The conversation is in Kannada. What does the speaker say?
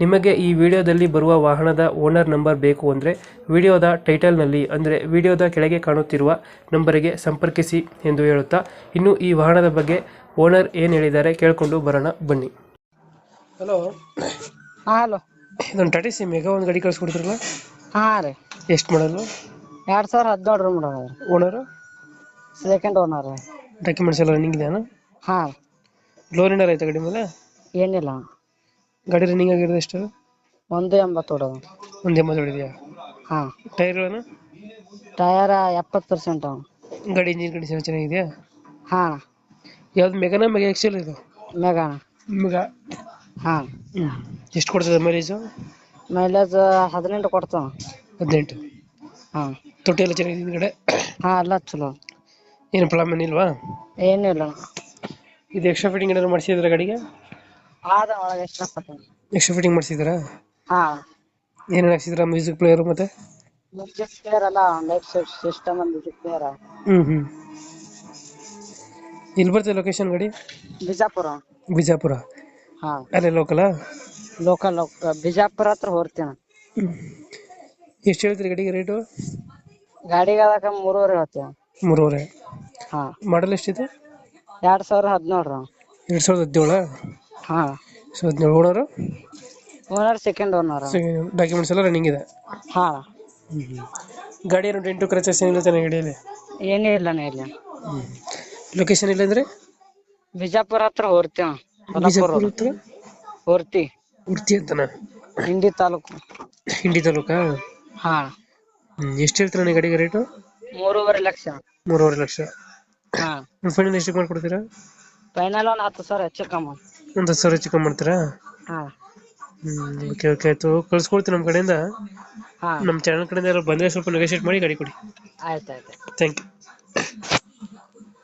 ನಿಮಗೆ ಈ ವಿಡಿಯೋದಲ್ಲಿ ಬರುವ ವಾಹನದ ಓನರ್ ನಂಬರ್ ಬೇಕು ಅಂದರೆ ವಿಡಿಯೋದ ಟೈಟಲ್ನಲ್ಲಿ ಅಂದರೆ ವಿಡಿಯೋದ ಕೆಳಗೆ ಕಾಣುತ್ತಿರುವ ನಂಬರಿಗೆ ಸಂಪರ್ಕಿಸಿ ಎಂದು ಹೇಳುತ್ತಾ ಇನ್ನು ಈ ವಾಹನದ ಬಗ್ಗೆ ಓನರ್ ಏನು ಹೇಳಿದ್ದಾರೆ ಕೇಳಿಕೊಂಡು ಬರೋಣ ಬನ್ನಿ. ಹಲೋ. ಹಾಂ ಹಲೋ. ಇದೊಂದು ಟಾಟಿ ಸಿ ಮೆಗಾ ಒಂದು ಗಾಡಿ ಕಳಿಸ್ಕೊಡ್ತಿರಲ್ಲ? ಹಾಂ ರೀ. ಎಷ್ಟು ಮಾಡಲು? ಎರಡು ಸಾವಿರ ಹದಿನೇಳು ರೂಮ್ ಓನರು? ಸೆಕೆಂಡ್ ಓನರ್ ರೀ. ಡಾಕ್ಯುಮೆಂಟ್ಸ್ ಎಲ್ಲ ರನ್ನಿಂಗ್ ಇದೆಯಾ? ಹಾಂ. ಲೋನ್ ಏನಾರು ಆಯ್ತಾ ಗಾಡಿ ಮೇಲೆ? ಏನಿಲ್ಲ. ಗಾಡಿ ರನ್ನಿಂಗ್ ಆಗಿರೋದು ಎಷ್ಟು? ಒಂದು ಎಂಬತ್ತು ಹೊಡೋದು ಒಂದು ಎಂಬತ್ತು ಹೊಡಿದೆಯಾ ಹಾಂ. ಟೈರ್ಗಳನ್ನು ಟಯರ ಎಪ್ಪತ್ತು ಪರ್ಸೆಂಟ್ ಗಾಡಿ ಇಂಜಿನ್ ಕಂಡೀಷನ್ ಚೆನ್ನಾಗಿದೆಯಾ? ಹಾಂ. ಯಾವ್ದು ಮೆಗಾನ ಮೆಗಾ ಎಕ್ಸೆಲ್ ಇದು? ಮೆಗಾಣ ಮೆಗಾ ಹಾಂ. ಹ್ಞೂ ಎಷ್ಟು ಕೊಡ್ತದೆ ಮೈಲೇಜು ಮೈಲೇಜ್ ಹದಿನೆಂಟು ಕೊಡ್ತಾವ ಹದಿನೆಂಟು. ಹಾಂ. ತೊಟ್ಟಿ ಎಲ್ಲ ಚೆನ್ನಾಗಿದೆ ಹಿಂದ್ಗಡೆ? ಹಾಂ ಎಲ್ಲ ಚಲೋ. ಏನು ಪ್ರಾಬ್ಲಮ್ ಏನಿಲ್ವಾ? ಇಲ್ಲ. ಇದು ಎಕ್ಸ್ಟ್ರಾ ಫಿಟ್ಟಿಂಗ್ ಏನಾದ್ರು ಮಾಡಿಸಿದ್ರೆ ಗಾಡಿಗೆ? ಆದ ಒಳಗೆ ಎಷ್ಟು ಕೊಡ್ತಾನೆ ಎಕ್ಸ್ಟ್ರಾ ಫಿಟ್ಟಿಂಗ್ ಮಾಡಿಸಿದ್ರಾ ಹಾ. ಏನೇನು ಹಾಕ್ಸಿದ್ರ ಮ್ಯೂಸಿಕ್ ಪ್ಲೇಯರ್ ಮತ್ತೆ? ಮ್ಯೂಸಿಕ್ ಪ್ಲೇಯರ್ ಅಲ್ಲ ಲೈಫ್ ಸಿಸ್ಟಮ್ ಮ್ಯೂಸಿಕ್ ಪ್ಲೇಯರ್ ಹ್ಞೂ ಹ್ಞೂ ಇಲ್ಲಿ ಬರ್ತದೆ ಲೊಕೇಶನ್ ಗಡಿ? ಬಿಜಾಪುರ. ಬಿಜಾಪುರ. ಹಾ. ಅಲ್ಲೇ ಲೋಕಲಾ ಲೋಕಲ್ ಬಿಜಾಪುರ ಹತ್ರ ಹೋಗ್ತೀನಿ ಎಷ್ಟು ಹೇಳ್ತೀರಿ ಗಾಡಿಗೆ ರೇಟು ಗಾಡಿಗೆ ಅದಕ್ಕೆ ಮೂರುವರೆ ಹೇಳ್ತೀವಿ. ಮೂರುವರೆ. ಹಾಂ. ಮಾಡಲ್ ಎಷ್ಟಿದೆ? ಎರಡು ಸಾವಿರ ಹದಿನೇಳು ರೀ. ಎರಡು ಸಾವಿರದ ಹದಿನೇಳು? ಹಾಂ. ಸೊ ಹದಿನೇಳು owner owner second owner documents ಎಲ್ಲ ರನ್ನಿಂಗ್ ಇದೆ? ಹಾಂ. ಗಾಡಿ ಏನು ಡೆಂಟು ಕ್ರಚಸ್ ಏನಿಲ್ಲ ಚೆನ್ನಾಗಿ ಗಾಡಿಯಲ್ಲಿ ಏನೇ ಇಲ್ಲನೇ ಇಲ್ಲ. ಲೊಕೇಶನ್ ಇಲ್ಲಂದ್ರೆ ಬಿಜಾಪುರ ಹತ್ರ ಹೋರ್ತೀವಿ ಬಿಜಾಪುರ ಹತ್ರ? ಹೊರ್ತಿ. ಉಡ್ತಿ ಅಂತನ? ಹಿಂಡಿ ತಾಲೂಕು. ಹಿಂಡಿ ತಾಲೂಕಾ? ಹಾ. ಹ್ಞೂ ಎಷ್ಟು ಹೇಳ್ತೀರ ನನಗೆ ಗಾಡಿಗೆ ರೇಟು ಮೂರುವರೆ ಲಕ್ಷ. ಮೂರುವರೆ ಲಕ್ಷ. ಹಾ. ಫೈನಲ್ ಎಷ್ಟು ಮಾಡ್ಕೊಡ್ತೀರಾ? ಫೈನಲ್ ಒಂದು ಹತ್ತು ಸಾವಿರ ಹೆಚ್ಚು ಕಮ್ಮಿ. ಒಂದು ಹತ್ತು ಸಾವಿರ ಚಿಕನ್ ಮಾಡ್ತೀರಾ? ಹಾ. ಹ್ಞೂ ಓಕೆ ಓಕೆ ಆಯಿತು ಕಳ್ಸ್ಕೊಡ್ತೀನಿ ನಮ್ಮ ಕಡೆಯಿಂದ. ಹಾ. ನಮ್ಮ ಚಾನಲ್ ಕಡೆಯಿಂದ ಯಾರು ಬಂದರೆ ಸ್ವಲ್ಪ ನೆಗೋಷಿಯೇಟ್ ಮಾಡಿ ಗಾಡಿ ಕೊಡಿ. ಆಯ್ತು ಆಯ್ತು ಥ್ಯಾಂಕ್ ಯು